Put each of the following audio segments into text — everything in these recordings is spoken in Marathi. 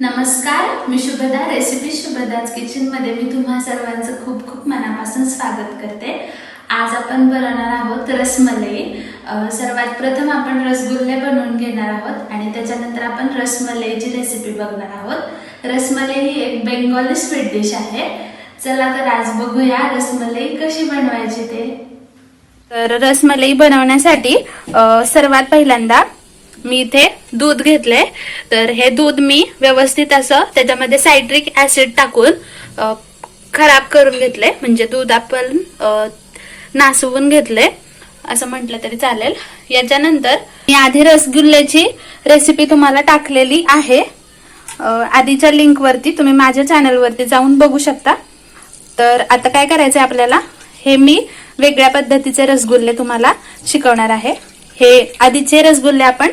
नमस्कार मी शुभदा रेसिपी शुभदाच किचनमध्ये मी तुम्हा सर्वांचं खूप खूप मनापासून स्वागत करते. आज आपण बनवणार आहोत रसमलाई. सर्वात प्रथम आपण रसगुल्ले बनवून घेणार आहोत आणि त्याच्यानंतर आपण रसमलईची रेसिपी बघणार आहोत. रसमलाई ही एक बेंगॉली स्वीट डिश आहे. चला तर आज बघूया रसमलई कशी बनवायची ते. तर रसमलई बनवण्यासाठी सर्वात पहिल्यांदा मी इथे दूध घेतले तर हे दूध मी व्यवस्थित असं त्याच्यामध्ये सायट्रिक ऍसिड टाकून खराब करून घेतले म्हणजे दूध आपण नासवून घेतले असं म्हटलं तरी चालेल. याच्यानंतर मी आधी रसगुल्ल्याची रेसिपी तुम्हाला टाकलेली आहे. आधीच्या लिंकवरती तुम्ही माझ्या चॅनलवरती जाऊन बघू शकता. तर आता काय करायचंय आपल्याला? हे मी वेगळ्या पद्धतीचे रसगुल्ले तुम्हाला शिकवणार आहे. हे आधीचे रसगुल्ले आपण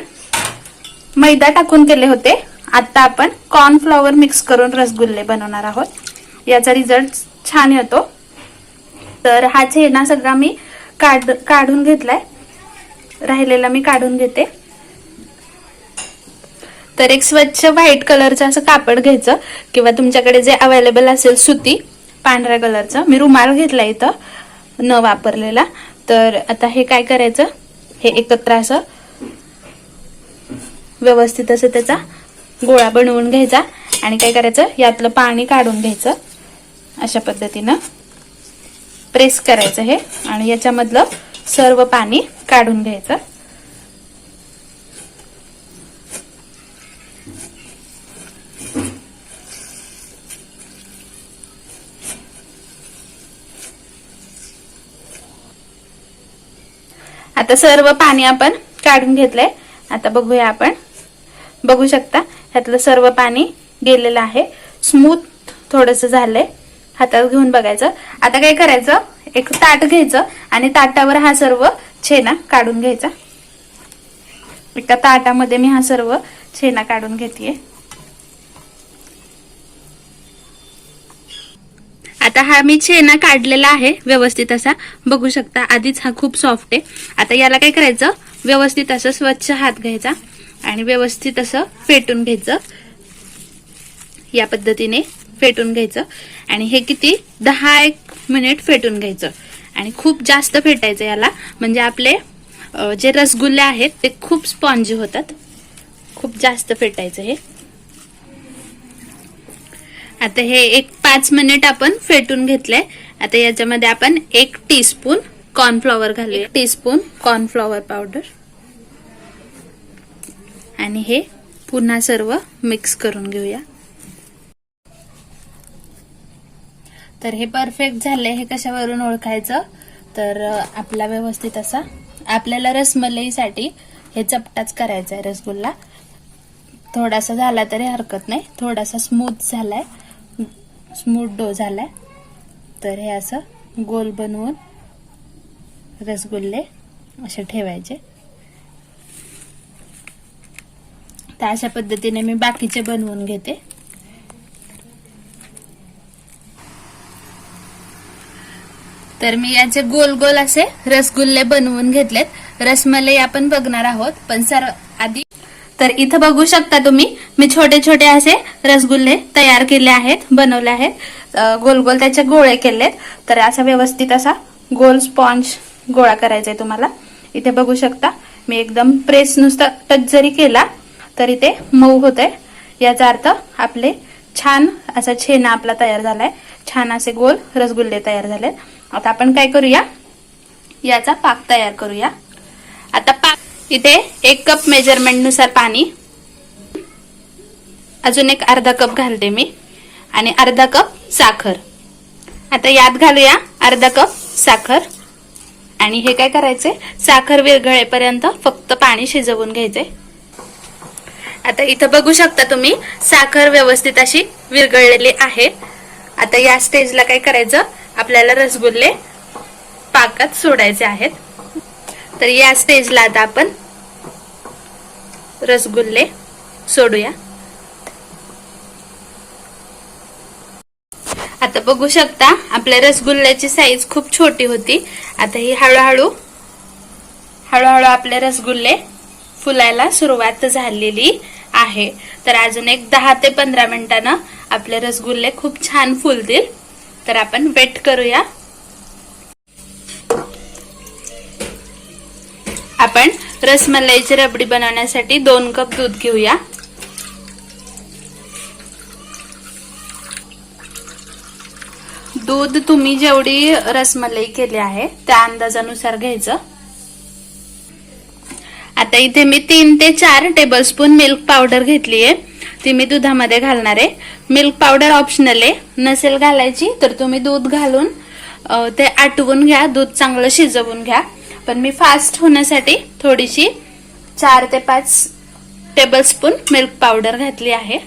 मैदा टाकून केले होते. आता आपण कॉर्नफ्लॉवर मिक्स करून रसगुल्ले बनवणार आहोत. याचा रिझल्ट छान येतो. तर हा छेना सगळा मी काढ काढून घेतलाय. राहिलेला मी काढून घेते. तर एक स्वच्छ व्हाईट कलरचं असं कापड घ्यायचं किंवा तुमच्याकडे जे अवेलेबल असेल सुती पांढऱ्या कलरचं मी रुमाल घेतला इथं न वापरलेला. तर आता हे काय करायचं? हे एकत्र असं व्यवस्थित असं त्याचा गोळा बनवून घ्यायचा आणि काय करायचं यातलं पाणी काढून घ्यायचं. अशा पद्धतीनं प्रेस करायचं हे आणि याच्यामधलं सर्व पाणी काढून घ्यायचं. आता सर्व पाणी आपण काढून घेतलंय. आता बघूया आपण बघू शकता. ह्यातलं सर्व पाणी गेलेलं आहे. स्मूथ थोडस झालंय. हातात घेऊन बघायचं. आता काय करायचं? एक ताट घ्यायचं आणि ताटावर हा सर्व छेना काढून घ्यायचा. एका ताटामध्ये मी हा सर्व छेना काढून घेतेय. आता हा मी छेना काढलेला आहे व्यवस्थित असा. बघू शकता आधीच हा खूप सॉफ्ट आहे. आता याला काय करायचं? व्यवस्थित असं स्वच्छ हात घ्यायचा. आणि व्यवस्थित असं फेटून घ्यायचं. या पद्धतीने फेटून घ्यायचं. आणि हे किती? दहा एक मिनिट फेटून घ्यायचं. आणि खूप जास्त फेटायचं याला. म्हणजे आपले जे रसगुल्ले आहेत ते खूप स्पॉन्जी होतात. खूप जास्त फेटायचं हे. आता हे एक पाच मिनिट आपण फेटून घेतलंय. आता याच्यामध्ये आपण एक टीस्पून कॉर्नफ्लॉवर घालूया. टीस्पून कॉर्नफ्लॉवर पावडर आणि हे पुन्हा सर्व मिक्स करून घेऊया. तर हे परफेक्ट झाले हे कशावरून ओळखायचं? तर आपला व्यवस्थित असा आपल्याला रसमलईसाठी हे चपटाच करायचा आहे रसगुल्ला. थोडासा झाला तरी हरकत नाही थोडासा स्मूथ झालाय स्मूथ डो झालाय. तर हे असं गोल बनवून रसगुल्ले असे ठेवायचे. तर अशा पद्धतीने मी बाकीचे बनवून घेते. तर मी याचे गोल गोल असे रसगुल्ले बनवून घेतलेत. रसमलाई आपण बघणार आहोत पण सर्व आधी तर इथं बघू शकता तुम्ही मी छोटे छोटे असे रसगुल्ले तयार केले आहेत बनवले आहेत. गोल गोल त्याचे गोळे केलेत. तर असा व्यवस्थित असा गोल स्पॉन्ज गोळा करायचा आहे तुम्हाला. इथे बघू शकता मी एकदम प्रेस नुसता टच जरी केला तर इथे मऊ होत. आहे याचा अर्थ आपले छान असा छेना आपला तयार झालाय. छान असे गोल रसगुल्ले तयार झाले आता आपण काय करूया? याचा पाक तयार करूया. आता पाक इथे एक कप मेजरमेंटनुसार पाणी. अजून एक अर्धा कप घालते मी. आणि अर्धा कप साखर. आता यात घालूया अर्धा कप साखर. आणि हे काय करायचे? साखर विरघळेपर्यंत फक्त पाणी शिजवून घ्यायचंय आता इथं बघू शकता तुम्ही साखर व्यवस्थित अशी विरघळलेली आहे. आता या स्टेजला काय करायचं? आपल्याला रसगुल्ले पाकात सोडायचे आहेत. तर या स्टेजला आता आपण रसगुल्ले सोडूया. आता बघू शकता आपल्या रसगुल्ल्याची साईज खूप छोटी होती. आता ही हळूहळू हळूहळू आपले रसगुल्ले फुलायला सुरुवात झालेली. आहे. तर अजून एक दहा ते पंधरा मिनिटानं आपले रसगुल्ले खूप छान फुलतील. तर आपण वेट करूया. आपण रसमलाईची रबडी बनवण्यासाठी दोन कप दूध घेऊया. दूध तुम्ही जेवढी रसमलाई केली आहे त्या अंदाजानुसार घ्यायचं. आता इथे मी तीन ते चार टेबलस्पून मिल्क पावडर घेतली आहे. ती मी दुधामध्ये घालणार आहे. मिल्क पावडर ऑप्शनल आहे. नसेल घालायची तर तुम्ही दूध घालून ते आटवून घ्या. दूध चांगलं शिजवून घ्या. पण मी फास्ट होण्यासाठी थोडीशी चार ते पाच टेबलस्पून मिल्क पावडर घातली आहे.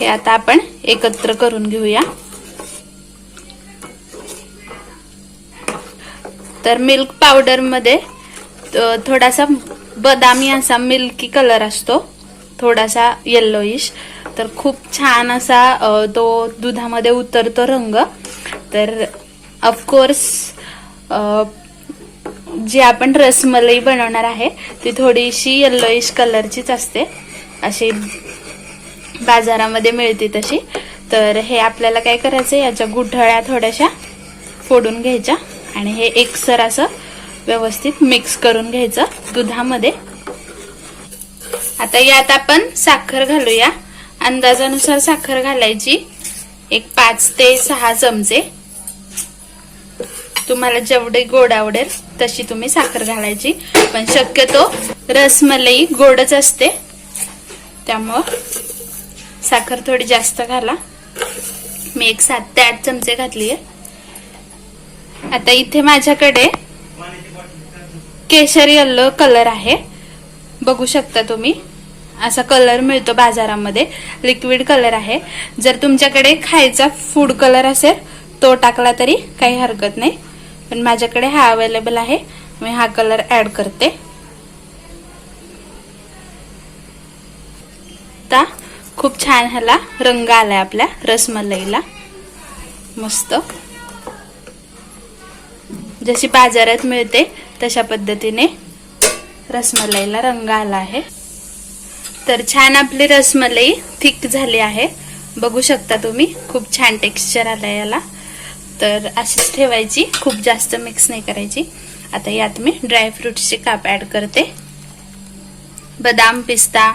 हे आता आपण एकत्र करून घेऊया. तर मिल्क पावडरमध्ये थोडासा बदामी असा मिल्की कलर असतो. थोडासा येल्लोइश तर खूप छान असा तो दुधामध्ये उतरतो रंग. तर ऑफकोर्स जी आपण रसमलाई बनवणार आहे ती थोडीशी येल्लोइश कलरचीच असते. अशी बाजारामध्ये मिळते तशी. तर हे आपल्याला काय करायचं याच्या गुठळ्या थोड्याशा फोडून घ्यायच्या. आणि हे एकसर असं व्यवस्थित मिक्स करून घ्यायचं दुधामध्ये. आता यात आपण साखर घालूया. अंदाजानुसार साखर घालायची एक पाच ते सहा चमचे. तुम्हाला जेवढे गोड आवडेल तशी तुम्ही साखर घालायची. पण शक्यतो रसमलई गोडच असते. त्यामुळं साखर थोडी जास्त घाला. मी एक सात ते आठ चमचे घातली आहे आता इथे माझ्याकडे केशरी यल्लो कलर आहे. बघू शकता तुम्ही. असा कलर मिळतो बाजारामध्ये. लिक्विड कलर आहे. जर तुमच्याकडे खायचा फूड कलर असेल तो टाकला तरी काही हरकत नाही. पण माझ्याकडे हा अवेलेबल आहे. मी हा कलर ऍड करते. आता खूप छान ह्याला रंग आलाय आपल्या रसमलाईला. मस्त. जशी बाजारात मिळते तशा पद्धतीने रसमलाईला रंग आला आहे. तर छान आपली रसमलाई थिक झाली आहे. बघू शकता तुम्ही खूप छान टेक्स्चर आलं याला. तर अशीच ठेवायची खूप जास्त मिक्स नाही करायची. आता यात मी ड्रायफ्रुट्सचे काप ऍड करते. बदाम पिस्ता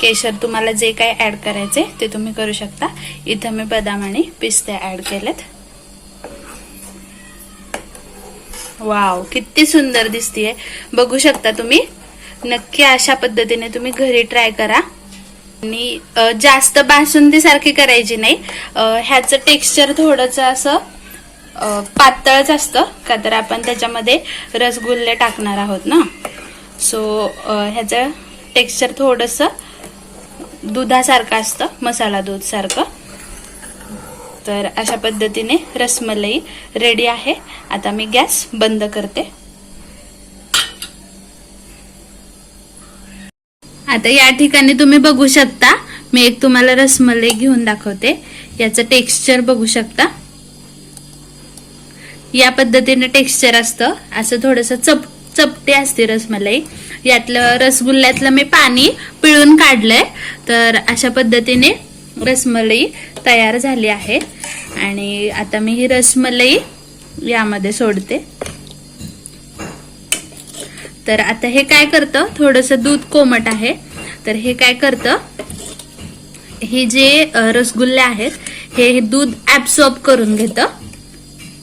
केशर तुम्हाला जे काही ऍड करायचे ते तुम्ही करू शकता. इथं मी बदाम आणि पिस्ते ऍड केलेत. वाव किती सुंदर दिसतीये. बघू शकता तुम्ही? नक्की अशा पद्धतीने तुम्ही घरी ट्राय करा. आणि जास्त बासुंदी सारखी करायची नाही. ह्याचं टेक्स्चर थोडंसं असं पातळच असतं. का तर आपण त्याच्यामध्ये रसगुल्ले टाकणार आहोत ना? सो ह्याचं टेक्स्चर थोडंसं दुधासारखं असतं मसाला दूध सारखं तर अशा पद्धतीने रसमलाई रेडी आहे. आता मी गॅस बंद करते. आता या ठिकाणी तुम्ही बघू शकता मी एक तुम्हाला रसमलाई घेऊन दाखवते. याचं टेक्स्चर बघू शकता. या पद्धतीने टेक्स्चर असतं. असं थोडस चप चपटे असते रसमलाई. यातलं रसगुल्ल्यातलं मी पाणी पिळून काढलंय. तर अशा पद्धतीने रसमलई तयार झाली आहे. आणि आता मी ही रसमलई यामध्ये सोडते. तर आता हे काय करतं? थोडस दूध कोमट आहे. तर हे काय करतं? हे जे रसगुल्ले आहेत हे दूध ऍब्सॉर्ब करून घेतं.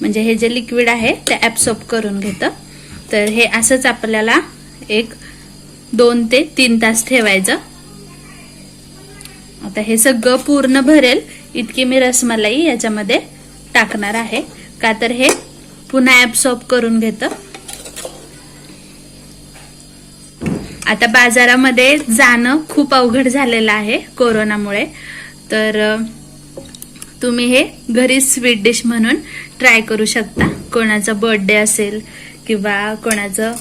म्हणजे हे जे लिक्विड आहे ते ऍब्सॉर्ब करून घेतं. तर हे असंच आपल्याला एक दोन ते तीन तास ठेवायचं. आता हे सगळं पूर्ण भरेल इतकी मी रसमलाई याच्यामध्ये टाकणार आहे. का तर हे पुन्हा ऍब्सॉर्ब करून घेतं. आता बाजारामध्ये जाणं खूप अवघड झालेलं आहे कोरोनामुळे. तर तुम्ही हे घरी स्वीट डिश म्हणून ट्राय करू शकता. कोणाचा बर्थडे असेल किंवा कोणाचं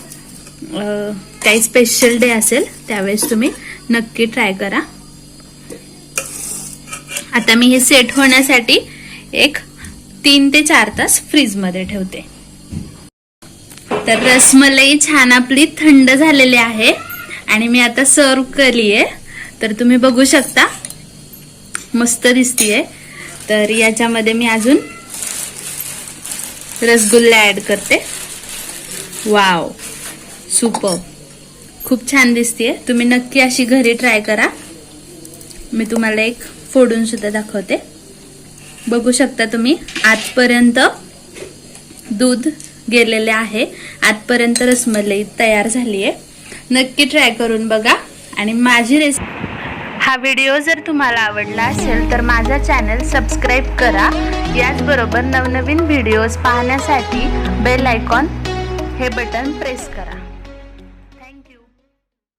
काही स्पेशल डे असेल त्यावेळेस तुम्ही नक्की ट्राय करा. आता मी हे सेट होण्यासाठी एक तीन ते चार तास फ्रीजमध्ये ठेवते. तर रसमलाई छान आपली थंड झालेली आहे आणि मी आता सर्व केली आहे तर तुम्ही बघू शकता. मस्त दिसतीये. तर याच्यामध्ये मी अजून रसगुल्ला ऍड करते. वाव सुपर खूप छान दिसतीये. तुम्ही नक्की अशी घरी ट्राय करा. मी तुम्हाला एक फोडून सुद्धा दाखवते. बघू शकता तुम्ही आजपर्यंत दूध गेलेले आहे. आजपर्यंत रसमलाई तयार झाली आहे नक्की ट्राय करून बघा. आणि माझी रेसिपी हा व्हिडिओ जर तुम्हाला आवडला असेल तर माझा चॅनल सबस्क्राईब करा. याचबरोबर नवनवीन व्हिडिओज पाहण्यासाठी बेल आयकॉन हे बटन प्रेस करा.